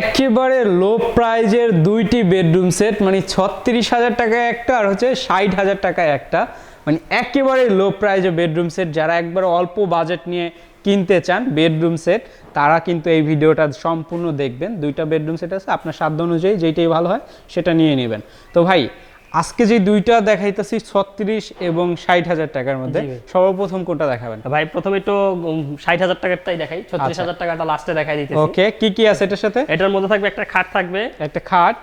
একেবারে লো প্রাইজের দুইটি বেডরুম সেট মানে ছত্রিশ হাজার টাকায় একটা আর হচ্ছে ষাট হাজার টাকায় একটা। মানে একেবারে লো প্রাইজে বেডরুম সেট যারা একবার অল্প বাজেট নিয়ে কিনতে চান বেডরুম সেট তারা কিন্তু এই ভিডিওটা সম্পূর্ণ দেখবেন। দুইটা বেডরুম সেট আছে, আপনার সাধ্য অনুযায়ী যেইটাই ভালো হয় সেটা নিয়ে নেবেন। তো ভাই আজকে যে দুইটা দেখাইতেছি ছত্রিশ এবং ষাট হাজার টাকার মধ্যে সর্বপ্রথম কোনটা দেখাবেন? ভাই প্রথমে তো ষাট হাজার টাকারটাই দেখাই। ছত্রিশ আচ্ছা। হাজার টাকাটা লাস্টে দেখাই দিতে ওকে কি কি আছে এটার সাথে? এটার মধ্যে থাকবে একটা খাট থাকবে। একটা খাট।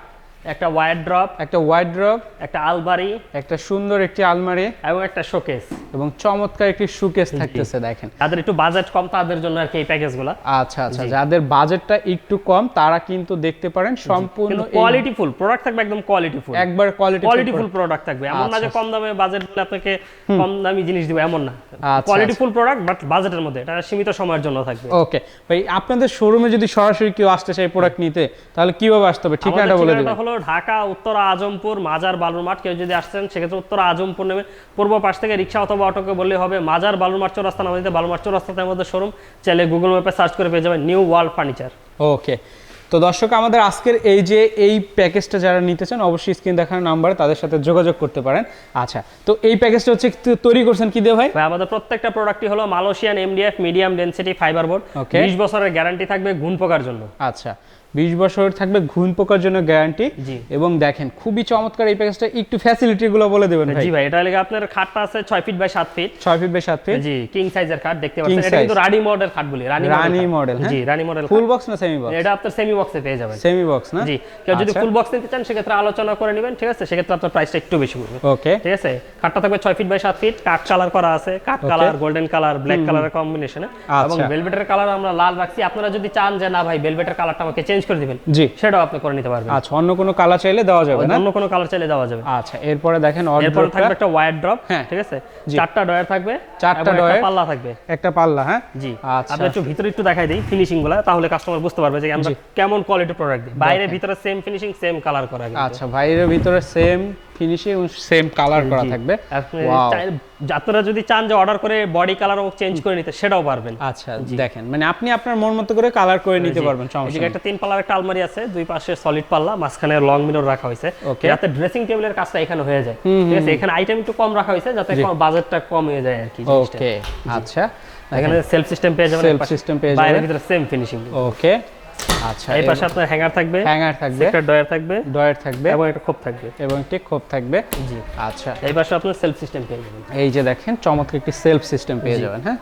একটা ওয়ার ড্রপ একটা ওয়াইড্রপ একটা আলমারি একটা সুন্দর একটি আলমারি এবং একটা শোকেস এবং চমৎকার একটি সুকেস থাকতেছে দেখেন। তাদের একটু বাজেট কম তাদের জন্য আর কি এই প্যাকেজগুলো। আচ্ছা আচ্ছা যাদের বাজেটটা একটু কম তারা কিন্তু দেখতে পারেন সম্পূর্ণ কোয়ালিটি ফুল প্রোডাক্ট থাকবে একদম কোয়ালিটি ফুল একবার কোয়ালিটি কোয়ালিটি ফুল প্রোডাক্ট থাকবে। এমন না যে আচ্ছা। কম দামে বাজেট বলে আপনাকে কম দামি জিনিস দিব এমন না। আচ্ছা, কোয়ালিটি আচ্ছা। ফুল প্রোডাক্ট বাট বাজেটের মধ্যে। এটা সীমিত সময়ের জন্য থাকবে। ওকে ভাই আপনাদের শোরুমে যদি সরাসরি কেউ আসতে চায় প্রোডাক্ট নিতে তাহলে কীভাবে আসতে হবে? ঠিকানাটা বলে দিবেন। হলো ঢাকা উত্তরা আজমপুর মাজার বালুর মাঠ কেউ যদি আসছেন সেক্ষেত্রে উত্তরা আজমপুর নেমে পূর্ব পাশ থেকে রিক্সা অথবা অটোকে বললে হবে মাজার বালুর মাঠ চৌরাস্তা নামাইতে বালুর মাঠ চৌরাস্তাতে আমাদের শোরুম চাইলে গুগল ম্যাপে সার্চ করে পেয়ে যাবেন নিউ ওয়ার্ল্ড ফার্নিচার ওকে তো দর্শক আমাদের আজকের এই যে এই প্যাকেজটা যারা নিতে চান অবশ্যই স্ক্রিন দেখার নাম্বারে তাদের সাথে যোগাযোগ করতে পারেন। আচ্ছা তো এই প্যাকেজটা হচ্ছে তৈরি করছেন কি দিয়ে ভাই? ভাই আমাদের প্রত্যেকটা প্রোডাক্টই হলো Malaysian MDF medium density fibre board. বিশ বছরের গ্যারান্টি থাকবে ঘুণ পোকার জন্য। আচ্ছা। বিশ বছর থাকবে ঘুণ পোকার জন্য গ্যারান্টি এবং দেখেন খুবই চমৎকার এই প্যাকেজটা একটু ফ্যাসিলিটি গুলো বলে দেবেন জি ভাই এটা লেগে আপনার খাটটা আছে ছয় ফিট বাই সাত ফিট। ছয় ফিট বাই সাত ফিট। জি কিং সাইজের খাট দেখতে পাচ্ছেন। এটা কিন্তু রানি মডেল খাট বলি রানি রানী মডেল জি রানি মডেল ফুল বক্স না সেমি বক্স এটা আপনার সেমি বক্সে পেয়ে যাবেন। সেমি বক্স না? জি কেউ যদি আচ্ছা। ফুল বক্স নিতে চান সেক্ষেত্রে আলোচনা করে নেবেন ঠিক আছে? সেক্ষেত্রে আপনার প্রাইসটা একটু বেশি পড়বে। ওকে ঠিক আছে? খাটটা থাকবে ছয় ফিট বাই সাত ফিট কাঠ কালার করা আছে। কাঠ কালার গোল্ডেন কালার ব্ল্যাক কালারের কম্বিনেশনে এবং আচ্ছা। ভেলভেটের কালার আমরা লাল রাখছি। আপনারা যদি চান যে না ভাই ভেলভেটের কালারটা আমাকে চেঞ্জ করে দিবেন। জি। সেটাও আপনি করে নিতে পারবেন। আচ্ছা অন্য কোনো কালার চাইলে দেওয়া যাবে না? অন্য কোনো কালার চাইলে দেওয়া যাবে। আচ্ছা এরপরে দেখেন এরপর থাকবে একটা ওয়ার ড্রপ হ্যাঁ। ঠিক আছে? চারটা ডয়ার থাকবে চারটা ডয়ার একটা। পাল্লা থাকবে। একটা পাল্লা হ্যাঁ? জি। আচ্ছা। আপনি একটু ভিতরে একটু দেখাই দেই ফিনিশিংগুলো তাহলে কাস্টমার বুঝতে পারবে যে আমরা কেমন কোয়ালিটি প্রোডাক্ট দিই। বাইরে ভিতরে সেম ফিনিশিং সেম কালার করা। আচ্ছা বাইরে ভিতরে সেম ফিনিশিং সেম কালার করা থাকবে। আপনারা যদি চান যে অর্ডার করে বডি কালারও চেঞ্জ করে নিতে সেটাও পারবেন। আচ্ছা দেখেন মানে আপনি আপনার মন মতো করে কালার করে নিতে পারবেন সমস্যা একটা তিন পাল্লার একটা আলমারি আছে দুই পাশে সলিড পাল্লা মাঝখানে লং মিরর রাখা হয়েছে. যাতে ড্রেসিং টেবিলের কাজটা এখানে হয়ে যায়। ঠিক আছে? এখানে আইটেম একটু কম রাখা হয়েছে যাতে বাজেটটা কম হয়ে যায় আর কি ওকে আচ্ছা। এখানে সেলফ সিস্টেম পেয়ে যাবেন পাশে। system পেয়ে যাবেন। ভিতরে সেম ফিনিশিং ওকে আচ্ছা এই পাশে আপনার হ্যাঙ্গার থাকবে হ্যাঙ্গার থাকবে একটা ডয়ার থাকবে ডয়ার থাকবে এবং একটা খোপ থাকবে। এবং একটি খোপ থাকবে। জি। আচ্ছা। এই পাশে আপনার সেলফ সিস্টেম পেয়ে যাবেন। এই যে দেখেন চমৎকার একটি সেলফ সিস্টেম পেয়ে যাবেন হ্যাঁ?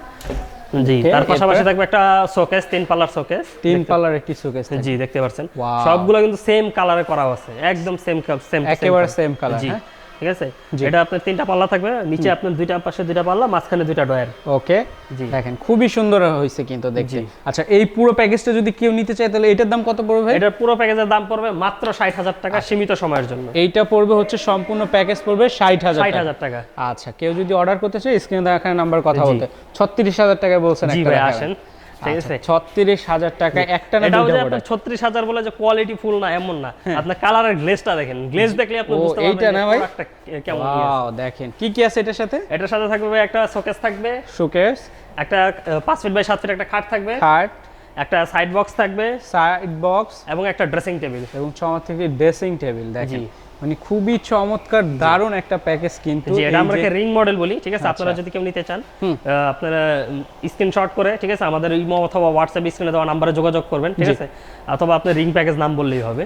জি তার পাশাপাশি থাকবে একটা শোকেস তিন পাল্লার শোকেস তিন পাল্লার একটি সুকেস জি দেখতে পাচ্ছেন. সবগুলো কিন্তু সেম কালারে করা আছে। একদম সেম সেম একেবারে সেম কালার হ্যাঁ? ঠিক আছে? এটা আপনার তিনটা পাল্লা থাকবে নিচে আপনার দুইটা পাশে দুইটা পাল্লা মাঝখানে দুইটা ডয়ার ওকে। দেখেন খুবই সুন্দর হয়েছে কিন্তু দেখতে। আচ্ছা এই পুরো প্যাকেজটা যদি কেউ নিতে চায় তাহলে এটার দাম কত পড়বে ভাই? এটার পুরো প্যাকেজের দাম পড়বে মাত্র ষাট হাজার টাকা সীমিত সময়ের জন্য। এইটা পড়বে হচ্ছে সম্পূর্ণ প্যাকেজ পড়বে ষাট হাজার ষাট টাকা। হাজার টাকা। আচ্ছা কেউ যদি অর্ডার করতে চায় স্ক্রিনে দেখার নাম্বার কথা বলতে। ছত্রিশ হাজার টাকা বলছেন আসেন। ঠিক আছে? ছত্রিশ হাজার টাকা। একটা না এটাও দুইটা যে আপনার product? ছত্রিশ হাজার বলে যে কোয়ালিটি ফুল না এমন না। আপনার কালারের গ্লেজটা দেখেন। গ্লেজ দেখলে আপনি বুঝতে এইটা না ভাই? কেমন কি দেখেন। কি কি আছে এটার সাথে? এটার সাথে থাকবে ভাই একটা শোকেস থাকবে। শোকেস একটা আহ, পাঁচ ফিট বাই সাত ফিট একটা খাট থাকবে। খাট। একটা সাইড বক্স থাকবে। সাইড বক্স এবং একটা ড্রেসিং টেবিল এবং একটি ড্রেসিং টেবিল দেখেন। মানে খুবই চমৎকার দারুণ একটা প্যাকেজ কিন্তু জি এটা আমরা রিং মডেল বলি ঠিক আছে? আপনারা যদি কেউ নিতে চান আপনারা স্ক্রিনশট করে ঠিক আছে? আমাদের ইমো অথবা হোয়াটসঅ্যাপ স্ক্রিনে দেওয়া নাম্বারে যোগাযোগ করবেন ঠিক আছে? অথবা আপনি রিং প্যাকেজ নাম বললেই হবে।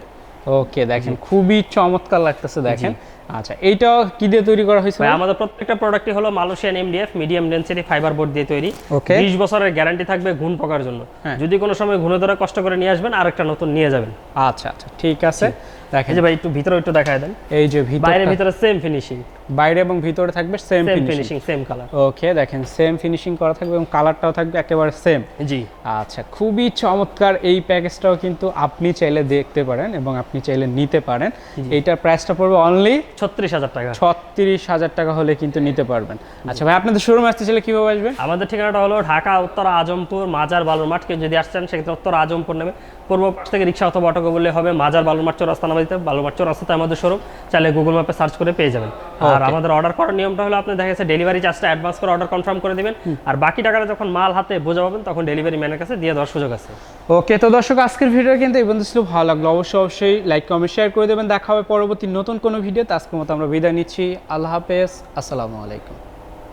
ওকে দেখেন খুবই চমৎকার লাগতেছে দেখেন। আচ্ছা এইটাও কি দিয়ে তৈরি করা হয়েছে ভাই আমাদের প্রত্যেকটা প্রোডাক্টই হলো Malaysian MDF medium density fibre board দিয়ে তৈরি। Okay. 20 বছরের গ্যারান্টি থাকবে ঘুণ পোকার জন্য। হ্যাঁ। যদি কোনো সময় ঘুণে ধরে কষ্ট করে নিয়ে আসবেন আরেকটা নতুন নিয়ে যাবেন। আচ্ছা আচ্ছা ঠিক আছে। দেখেন। এই যে ভাই একটু ভিতরে একটু দেখায় দেন। এই যে ভিতর বাইরে ভিতরে সেম ফিনিশিং বাইরে এবং ভিতরে থাকবে same finishing same colour okay দেখেন সেম ফিনিশিং করা থাকবে এবং কালারটাও থাকবে একেবারে সেম জি। আচ্ছা খুবই চমৎকার এই প্যাকেজটাও কিন্তু আপনি চাইলে দেখতে পারেন এবং আপনি চাইলে নিতে পারেন। এইটার প্রাইসটা পড়বে অনলি ছত্রিশ হাজার টাকা। ছত্রিশ হাজার টাকা হলে কিন্তু নিতে পারবেন। আচ্ছা ভাই আপনাদের শোরুমে আসতে চাইলে কীভাবে আসবেন আমাদের ঠিকানাটা হলো ঢাকা উত্তর আজমপুর মাজার বালুর মাঠ কেউ যদি আসছেন সেক্ষেত্রে উত্তর আজমপুর নেবে। পূর্ব পাশ থেকে রিক্সা অথবা অটোকে বললে হবে মাজার বালুর মাঠ চৌরাস্তা নামে নামাজিতে বালুমার চৌরাস্তাতে আমাদের শোরুম চাইলে গুগল ম্যাপে সার্চ করে পেয়ে যাবেন। আর আমাদের অর্ডার করার নিয়মটা হলো আপনি দেখা গেছে ডেলিভারি চার্জটা অ্যাডভান্স করে অর্ডার কনফার্ম করে দিবেন। আর বাকি টাকাটা যখন মাল হাতে বোঝা পাবেন তখন ডেলিভারি ম্যানের কাছে দিয়ে দেওয়ার সুযোগ আছে। ওকে তো দর্শক আজকের ভিডিও কিন্তু এই পর্যন্ত ছিল। ভালো লাগল অবশ্যই অবশ্যই লাইক কমেন্ট শেয়ার করে দেবেন। দেখা হবে পরবর্তী নতুন কোনো ভিডিওতে আজকের মতো আমরা বিদায় নিচ্ছি। আল্লাহ হাফেজ। আসসালামু আলাইকুম।